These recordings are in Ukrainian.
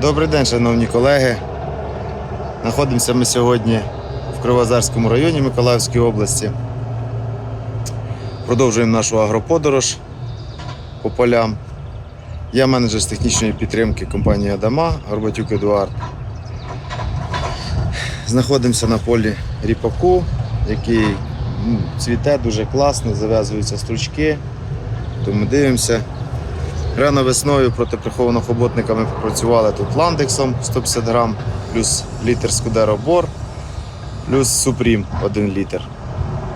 Добрий день, шановні колеги. Знаходимося ми сьогодні в Кривозарському районі Миколаївської області. Продовжуємо нашу агроподорож по полям. Я менеджер з технічної підтримки компанії Адама Горбатюк Едуард. Знаходимося на полі ріпаку, який ну, цвіте дуже класно, зав'язуються стручки. Тому дивимося. Рано весною проти прихованого хоботника ми попрацювали тут ландексом 150 грам, плюс літр Скудеро Бор, плюс Супрім 1 літр.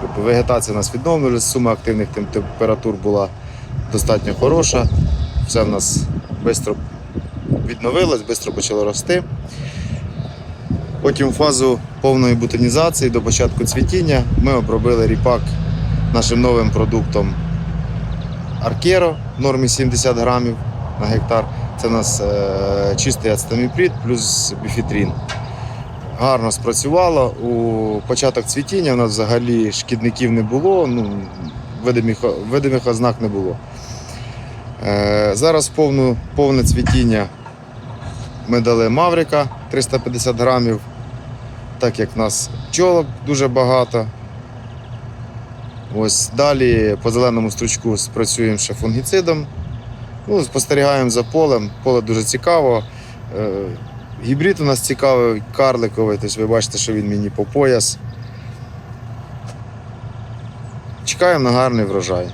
Тобто вегетація у нас відновлювалася, сума активних температур була достатньо хороша. Все в нас швидко відновилось, швидко почало рости. Потім фазу повної бутонізації до початку цвітіння ми обробили ріпак нашим новим продуктом Аркеро в нормі 70 грамів на гектар. Це у нас е, чистий ацетаміприд плюс біфітрін. Гарно спрацювало. У початок цвітіння у нас взагалі шкідників не було, ну, видимих, видимих ознак не було. Е, зараз повну, повне цвітіння ми дали Маврика 350 грамів, так як в нас пчолок дуже багато. Ось далі по зеленому стручку спрацюємо ще фунгіцидом. Ну, спостерігаємо за полем. Поле дуже цікаво. Е, Гібрид у нас цікавий, карликовий, тобто ви бачите, що він мені по пояс. Чекаємо на гарний врожай.